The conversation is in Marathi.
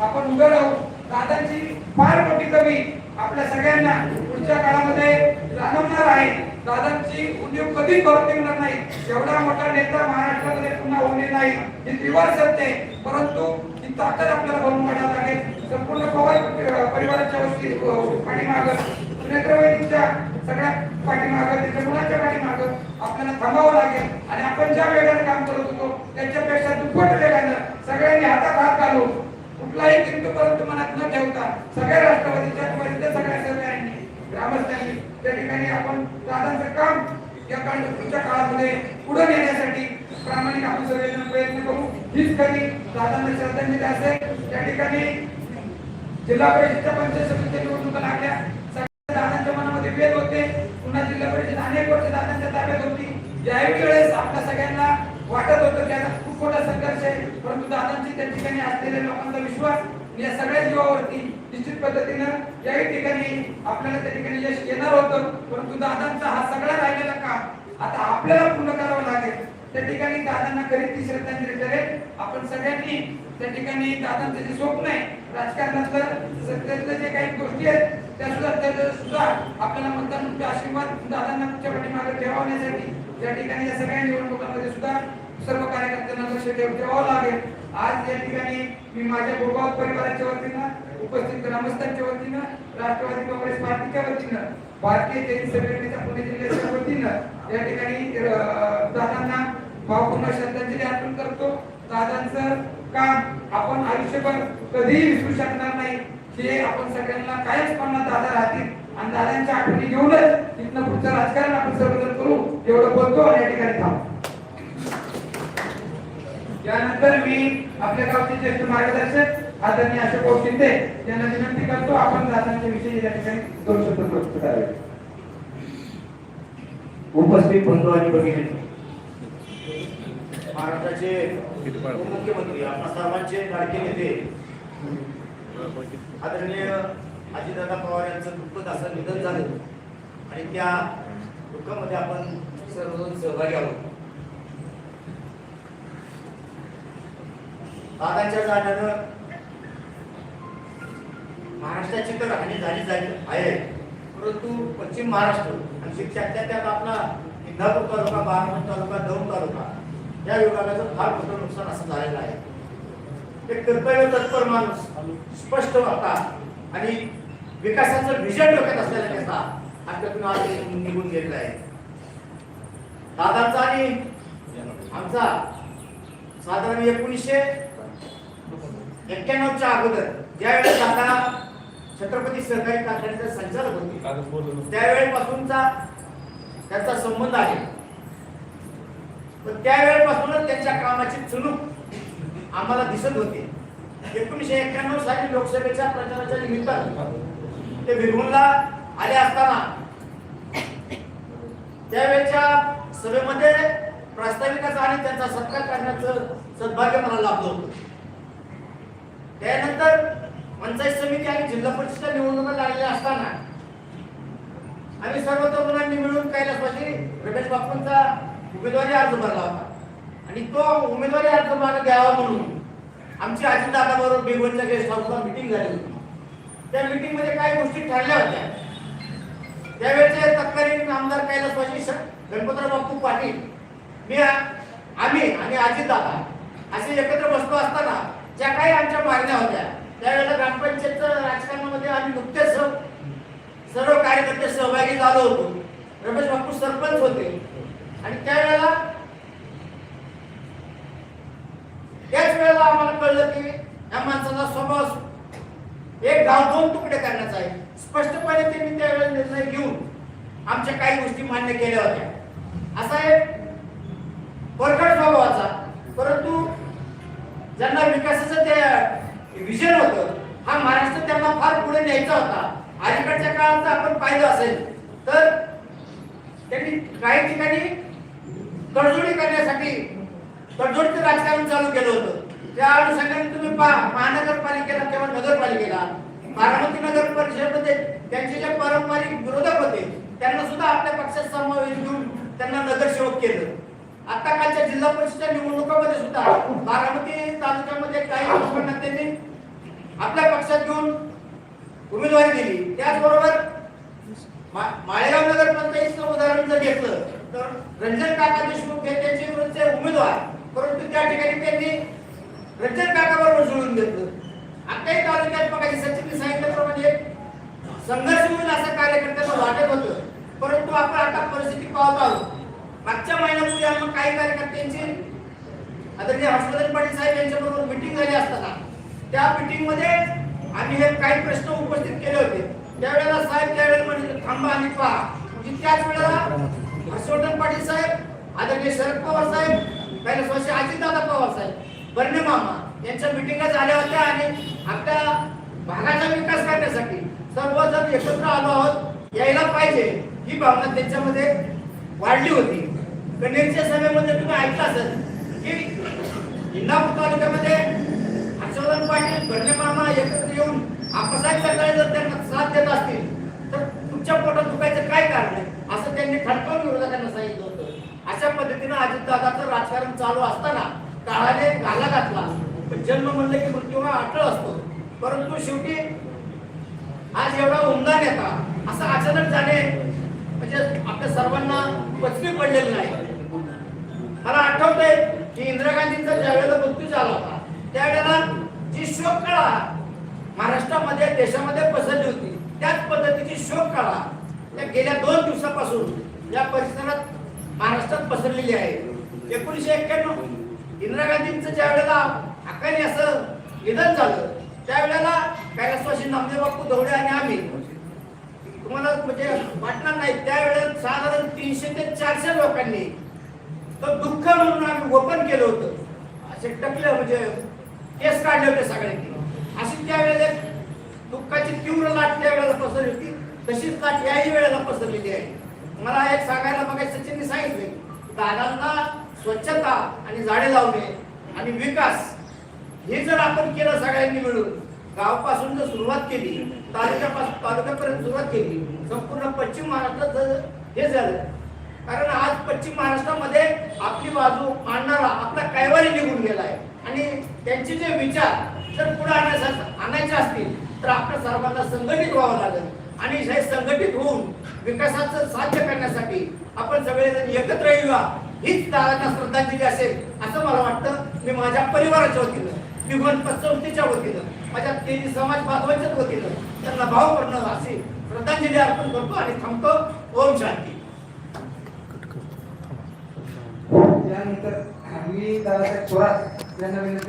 आपण उभं राहू. दादांची फार मोठी कमी आपल्या सगळ्यांना पुढच्या काळामध्ये जाणवणार आहे. दादांची उद्योग कधी परत येणार नाही. एवढा मोठा नेता महाराष्ट्रामध्ये पुन्हा होणे नाही. हे त्रिवार सत्य आहे. परंतु ही ताकद आपल्याला भरून काढावी लागेल. संपूर्ण पवार परिवाराच्या वस्ती पाठीमागं. सुनेत्रवहिनीच्या सगळ्या पाठीमागं त्याच्या मुलाच्या पाठीमागं आपल्याला थांबावं लागेल. आणि आपण ज्या वेगाने काम करत होतो त्याच्यापेक्षा दुप्पट वेगानं सगळ्यांनी हातात हात घालून कुठलाही किंतु परंतु मनात न ठेवता सगळ्या राष्ट्रवादीच्या परिषद सगळ्या सहकाऱ्यांनी ग्रामस्थांनी त्या ठिकाणी आपण दादांचं काम या पुढच्या काळामध्ये पुढे नेण्यासाठी प्रामाणिक आपण सगळेजण प्रयत्न करू. हीच खरी दादांना श्रद्धांजली असेल त्या ठिकाणी जिल्हा परिषदच्या पंचायत समितीच्या निवडणुका लागल्या. सगळ्या दादांच्या मनामध्ये वेद होते. पुन्हा जिल्हा परिषद अनेक वर्ष दादांच्या ताब्यात होती. ज्यावेळी वेळेस आपल्या सगळ्यांना वाटत होतं की आता खूप मोठा संघर्ष आहे. परंतु दादांची त्या ठिकाणी असलेल्या लोकांचा विश्वास या सगळ्या जीवावरती निश्चित पद्धतीनं याही ठिकाणी आपल्याला त्या ठिकाणी यश येणार होतं. परंतु दादांचा हा सगळा राहिलेला काम आता आपल्याला पूर्ण करावं लागेल. त्या ठिकाणी दादांना करीत ती श्रद्धांजली करेल आपण सगळ्यांनी त्या ठिकाणी दादांचं जे स्वप्न आहे राजकारणातलं सध्यातलं जे काही गोष्टी आहेत त्या सुद्धा त्या सुद्धा आपल्याला मतदान आशीर्वाद दादांना तुमच्या पाठीमागे ठेवण्यासाठी या ठिकाणी या सगळ्या निवडणुकांमध्ये सुद्धा सर्व कार्यकर्त्यांना लक्ष ठेवावं लागेल. आज या ठिकाणी मी माझ्या गोगाव परिवाराच्या वतीनं उपस्थित ग्रामस्थांच्या वतीनं राष्ट्रवादी काँग्रेस पार्टीच्या वतीनं भारतीय जैन संघटनेच्या पुणे जिल्ह्याच्या वतीनं या ठिकाणी दादांना भावपूर्ण श्रद्धांजली अर्पण करतो. दादांचं काम आपण आयुष्यभर कधीही विसरू शकणार नाही. हे आपण सगळ्यांना कायच पण दादा राहतील. आणि दादांच्या आठवणी घेऊनच तिथनं पुढचं राजकारण आपण सर्वजण करू. एवढं बोलतो आणि या ठिकाणी थांबतो. यानंतर मी आपल्या गावचे ज्येष्ठ मार्गदर्शक आदरणीय अशोक भाऊ शिंदे यांना विनंती करतो आपण दादांच्या विषयी या ठिकाणी दोन शब्द प्रस्तुत करावे. उपस्थित बंधू आणि भगिनी. महाराष्ट्राचे उपमुख्यमंत्री आपल्या सर्वांचे लाडके नेते. आदरणीय अजितदादा पवार यांचं दुःखद असं निधन झालं आणि त्या दुःखामध्ये आपण सर्वजण सहभागी आहोत. दादांच्या जाण्यानं महाराष्ट्राची तर हानी झाली झाली आहे. परंतु पश्चिम महाराष्ट्र आणि त्यातल्या त्यात आपला इंदापूर तालुका बारामती तालुका दौंड तालुका या विभागाचं फार मोठं नुकसान असं झालेलं आहे. एक कर्तव्य तत्पर माणूस स्पष्ट होता आणि विकासाचं विजन डोक्यात असलेला त्याचा आपल्यातून आज निघून गेलेला आहे. दादाचा आणि आमचा साधारण एकोणीसशे एक्क्याण्णवच्या अगोदर ज्यावेळेस दादा छत्रपती सहकारी कारखान्याचे संचालक होते. त्यावेळेपासूनचा त्यांचा संबंध आहे. पण त्यावेळेपासूनच त्यांच्या कामाची चुणूक आम्हाला दिसत होती. एकोणीसशे एक्क्याण्णव साली लोकसभेच्या प्रचाराच्या निमित्त ते भिगवणला आले असताना त्यावेळेच्या सभेमध्ये प्रास्ताविकाचा आणि त्यांचा सत्कार करण्याचं सद्भाग्य मला लाभलं होतं. त्यानंतर पंचायत समिती आणि जिल्हा परिषद निवडणुका लागलेल्या असताना आम्ही सर्व तरुणांनी मिळून कैलासवाशी रमेश बापूंचा उमेदवारी अर्ज भरला होता. आणि तो उमेदवारी अर्ज मला द्यावा म्हणून आमची अजितदादाबरोबर बेगोनच्या गेस्ट हाऊसला मिटिंग झाली होती. त्या मीटिंगमध्ये काही गोष्टी ठरल्या होत्या. त्यावेळेचे तत्कालीन आमदार कैलासवाशी गणपतराव बापू पाटील मी आम्ही आणि अजितदादा असे एकत्र बसलो असताना ज्या काही आमच्या मागण्या होत्या त्यावेळेला ग्रामपंचायतचं राजकारणामध्ये आम्ही नुकतेच सर्व कार्यकर्ते सहभागी झालो होतो. रमेश बापू सरपंच होते. आणि त्यावेळेला त्याच वेळेला आम्हाला कळलं की या माणसाचा स्वभाव एक गाव दोन तुकडे करण्याचा आहे. स्पष्टपणे त्यांनी त्यावेळेला निर्णय घेऊन आमच्या काही गोष्टी मान्य केल्या होत्या. असा एक परखड स्वभावाचा परंतु ज्यांना विकासाचं ते विजन होतं. हा महाराष्ट्र त्यांना फार पुढे न्यायचा होता. अलीकडच्या काळात आपण पाहिलं असेल तर त्यांनी काही ठिकाणी तडजोडी करण्यासाठी तडजोडीचं राजकारण चालू केलं होतं. त्या अनुषंगाने तुम्ही पहा महानगरपालिकेला किंवा नगरपालिकेला बारामती नगर परिषदेमध्ये त्यांचे जे पारंपरिक विरोधक होते त्यांना सुद्धा आपल्या पक्षात समावेश घेऊन त्यांना नगरसेवक केलं. आता कालच्या जिल्हा परिषद निवडणुकामध्ये सुद्धा बारामती तालुक्यामध्ये काही लोकांना त्यांनी आपल्या पक्षात घेऊन उमेदवारी दिली. त्याचबरोबर मा- माळेगाव नगर पंचायतीचं उदाहरण जर घेतलं तर रंजन काका देशमुख हे त्यांचे उमेदवार. परंतु त्या ठिकाणी त्यांनी रंजन काकाबरोबर जुळून घेतलं. आताही तालुक्यात बघायची सचिनने सांगितल्याप्रमाणे संघर्ष होईल असं कार्यकर्त्यांना वाटत होतं. परंतु आपण आता परिस्थिती पाहत आहोत. मागच्या महिन्यापूर्वी आपण काही कार्यकर्त्यांची आदरणीय हर्षवर्धन पाटील साहेब यांच्याबरोबर मिटिंग झाली असताना त्या मिटिंगमध्ये आम्ही हे काही प्रश्न उपस्थित केले होते. त्यावेळेला साहेब त्यावेळेला म्हणजे थांबा आणि पहा. म्हणजे त्याच वेळेला हर्षवर्धन पाटील साहेब आदरणीय शरद पवार साहेब पहिले स्वच्छ अजितदादा पवार साहेब बर्णे मामा यांच्या मिटिंगा झाल्या होत्या आणि आपल्या भागाचा विकास करण्यासाठी सर्वजण एकत्र आलो आहोत. यायला पाहिजे. ही भावना त्यांच्यामध्ये वाढली होती. कनेरच्या सभेमध्ये तुम्ही ऐकलं असेल की इंदापूर तालुक्यामध्ये हर्षवर्धन पाटील एकत्र येऊन आपासाहेब सकाळी जर त्यांना साथ देत असतील तर तुमच्या पोटात दुखायचं काय कारण आहे? असं त्यांनी खडकावून विरोधकांना सांगितलं होतं. अशा पद्धतीनं अजितदादाचं राजकारण चालू असताना काळाने घाला घातला जन्म म्हणलं की मृत्यू हा अटळ असतो. परंतु शेवटी आज एवढा उमदा नेता असं अचानक जाणे म्हणजे आपल्या सर्वांना पचवी पडलेलं नाही. मला आठवतंय की इंदिरा गांधींचा ज्यावेळेला मृत्यू झाला होता त्यावेळेला जी शोक कळा. महाराष्ट्रामध्ये देशामध्ये पसरली होती. त्याच पद्धतीची शोक कळा. त्या गेल्या दोन दिवसापासून या परिसरात महाराष्ट्रात पसरलेली आहे. एकोणीसशे एक्क्याण्णव इंदिरा गांधींचं ज्या वेळेला अकाली असं निधन झालं त्यावेळेला कैलासवासी नामदेव बापू दौडे आणि आम्ही तुम्हाला म्हणजे वाटणार नाही त्यावेळेला साधारण तीनशे ते चारशे लोकांनी तर दुःख म्हणून आम्ही ओपन केलं होतं. असे टकले म्हणजे केस काढले होते सगळ्यांनी अशी त्यावेळेस दुःखाची तीव्र लाट त्यावेळेला पसरली होती. तशीच लाट याही वेळेला पसरलेली आहे. मला एक सांगायला बघा सचिनने सांगितले दादांना स्वच्छता आणि झाडे लावणे आणि विकास हे जर आपण केलं सगळ्यांनी मिळून गावापासून जर सुरुवात केली तालुक्यापासून तालुक्यापर्यंत सुरुवात केली संपूर्ण पश्चिम महाराष्ट्रात जर हे झालं कारण आज पश्चिम महाराष्ट्रामध्ये आपली बाजू मांडणारा आपला कैवारी निघून गेला आहे. त्यांचे जे विचार जर पुढे आणण्यासाठी आणायचे असतील तर आपल्या सर्वांना संघटित व्हावं लागेल. आणि हे संघटित होऊन विकासाचं साध्य करण्यासाठी आपण सगळेजण एकत्र येऊया. हीच दादांना श्रद्धांजली असेल असं मला वाटतं. मी माझ्या परिवाराच्या वतीनं विभन संस्थेच्या वतीनं माझ्या तेजी समाज बांधवांच्याच वतीनं त्यांना भाव करणं असे श्रद्धांजली अर्पण करतो आणि थांबतो. ओम शांती. त्यानंतर मी दादासाहेब थोरात यांना विनंती